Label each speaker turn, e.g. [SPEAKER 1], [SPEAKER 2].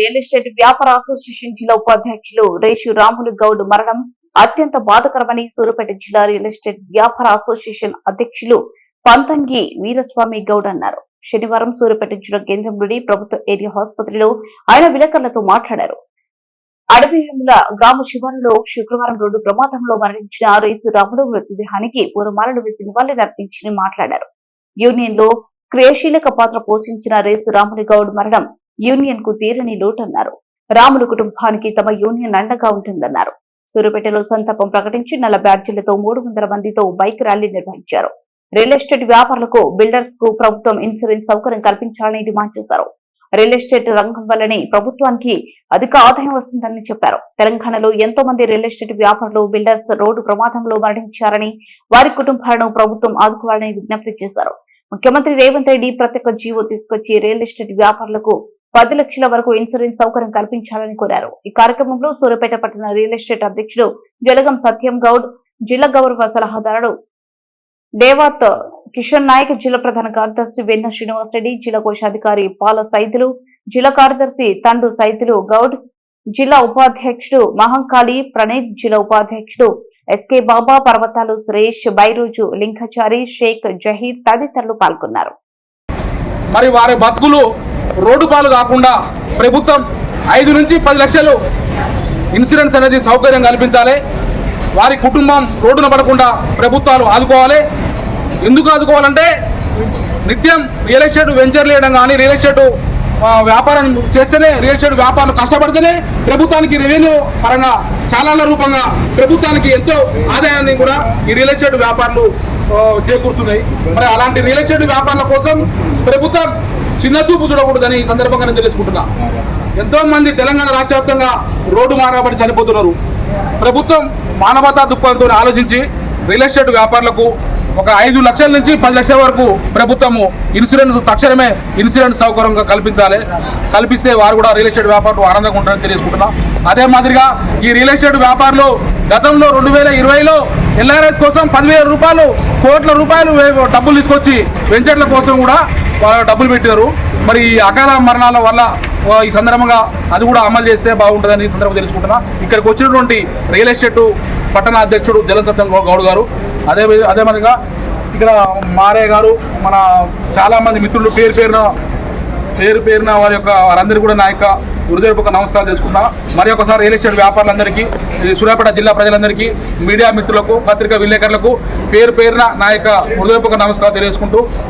[SPEAKER 1] Real estate వ్యాపార association జిల్లా ఉపాధ్యక్షులు రేషు రాములు గౌడ్ మరణం అత్యంత బాధకరమని సూరపేట జిల్లా రియల్ ఎస్టేట్ వ్యాపార అసోసియేషన్ అధ్యక్షులు పంతంగి వీరస్వామి గౌడ్ అన్నారు. శనివారం సూర్యాపేట జిల్లా కేంద్రంలోని ప్రభుత్వ ఏరియా ఆసుపత్రిలో ఆయన విలేకరులతో మాట్లాడారు. అడవిల గ్రామ శివారులో శుక్రవారం రోడ్డు ప్రమాదంలో మరణించిన రేసు రాముడు మృతదేహానికి పూర్వమాలను వేసి నివాళులర్పించి మాట్లాడారు. యూనియన్లో క్రియాశీలక పాత్ర పోషించిన రేసు రాముని గౌడ్ మరణం యూనియన్కు తీరని లోటన్నారు. రాములు కుటుంబానికి తమ యూనియన్ అండగా ఉంటుందన్నారు. సూరుపేటలో సంతాపం ప్రకటించి నల్ల బ్యాడ్జీలతో మూడు వందల మందితో బైక్ ర్యాలీ నిర్వహించారు. రియల్ ఎస్టేట్ వ్యాపారులకు బిల్డర్స్కు ప్రభుత్వం ఇన్సూరెన్స్ సౌకర్యం కల్పించాలని డిమాండ్ చేశారు. రియల్ ఎస్టేట్ రంగం వల్లనే ప్రభుత్వానికి అధిక ఆదాయం వస్తుందని చెప్పారు. తెలంగాణలో ఎంతో మంది రియల్ ఎస్టేట్ వ్యాపారులు బిల్డర్స్ రోడ్డు ప్రమాదంలో మరణించారని వారి కుటుంబాలను ప్రభుత్వం ఆదుకోవాలని విజ్ఞప్తి చేశారు. ముఖ్యమంత్రి రేవంత్ రెడ్డి ప్రత్యేక జీవో తీసుకొచ్చి రియల్ ఎస్టేట్ వ్యాపారులకు పది లక్షల వరకు ఇన్సూరెన్స్ సౌకర్యం కల్పించాలని కోరారు. ఈ కార్యక్రమంలో సూర్యపేట పట్టణ రియల్ ఎస్టేట్ అధ్యక్షుడు జలగం సత్యం గౌడ్ జిల్లా గౌరవ సలహాదారుడు దేవాత్ కిషన్ నాయక్ జిల్లా ప్రధాన కార్యదర్శి వెన్న శ్రీనివాసరెడ్డి జిల్లా కోశాధికారి పాల సైతులు జిల్లా కార్యదర్శి తండు సైదులు గౌడ్ జిల్లా ఉపాధ్యక్షుడు మహంకాళి ప్రణీత్ జిల్లా ఉపాధ్యక్షుడు ఎస్కే బాబా పర్వతాలు సురేష్ బైరోజు లింగచారి షేక్ జహీర్ తదితరులు పాల్గొన్నారు.
[SPEAKER 2] మరి వారి బతుకులు రోడ్డు పాలు కాకుండా ప్రభుత్వం ఐదు నుంచి పది లక్షలు ఇన్సూరెన్స్ అనేది సౌకర్యం కల్పించాలి. వారి కుటుంబం రోడ్డున పడకుండా ప్రభుత్వాలు ఆదుకోవాలి. ఎందుకు ఆదుకోవాలంటే నిత్యం రియల్ ఎస్టేట్ వెంచర్ చేయడం కానీ రియల్ ఎస్టేట్ వ్యాపారం చేస్తేనే రియల్ ఎస్టేట్ వ్యాపారం కష్టపడితేనే ప్రభుత్వానికి రెవెన్యూ పరంగా చాలాల రూపంగా ప్రభుత్వానికి ఎంతో ఆదాయాన్ని కూడా ఈ రియల్ ఎస్టేట్ వ్యాపారాలు చేకూరుతున్నాయి. మరి అలాంటి రియల్ ఎస్టేట్ వ్యాపారాల కోసం ప్రభుత్వం చిన్న చూపు చూడకూడదని ఈ సందర్భంగా నేను తెలుసుకుంటున్నా. ఎంతో మంది తెలంగాణ రాష్ట్ర వ్యాప్తంగా రోడ్డు మారబడి చనిపోతున్నారు. ప్రభుత్వం మానవతా దృక్పథంతో ఆలోచించి రియల్ ఎస్టేట్ వ్యాపారులకు ఒక ఐదు లక్షల నుంచి పది లక్షల వరకు ప్రభుత్వము ఇన్సూరెన్స్ తక్షణమే ఇన్సూరెన్స్ సౌకర్యంగా కల్పించాలి. కల్పిస్తే వారు కూడా రియల్ ఎస్టేట్ వ్యాపారులు ఆనందంగా ఉంటారని తెలియజేసుకుంటున్నాం. అదే మాదిరిగా ఈ రియల్ ఎస్టేట్ వ్యాపారులు గతంలో రెండు వేల ఇరవైలో ఎల్ఆర్ఎస్ కోసం పదివేల రూపాయలు కోట్ల రూపాయలు డబ్బులు తీసుకొచ్చి వెంచర్ల కోసం కూడా డబ్బులు పెట్టారు. మరి ఈ అకాల మరణాల వల్ల ఈ సందర్భంగా అది కూడా అమలు చేస్తే బాగుంటుందని ఈ సందర్భంగా తెలుసుకుంటున్నా. ఇక్కడికి వచ్చినటువంటి రియల్ ఎస్టేట్ పట్టణ అధ్యక్షుడు జల సత్యం గౌడ్ గారు అదే అదే మాదిరిగా ఇక్కడ మారే గారు మన చాలామంది మిత్రులు పేరు పేరున పేరు పేరున వారి యొక్క వారందరికీ కూడా నా యొక్క హృదయపూర్వక నమస్కారం చేసుకుంటా మరి ఒకసారి రియల్ ఎస్టేట్ వ్యాపారులందరికీ సూర్యాపేట జిల్లా ప్రజలందరికీ మీడియా మిత్రులకు పత్రికా విలేకరులకు పేరు పేరున నా యొక్క హృదయపూర్వక నమస్కారం తెలియజేసుకుంటూ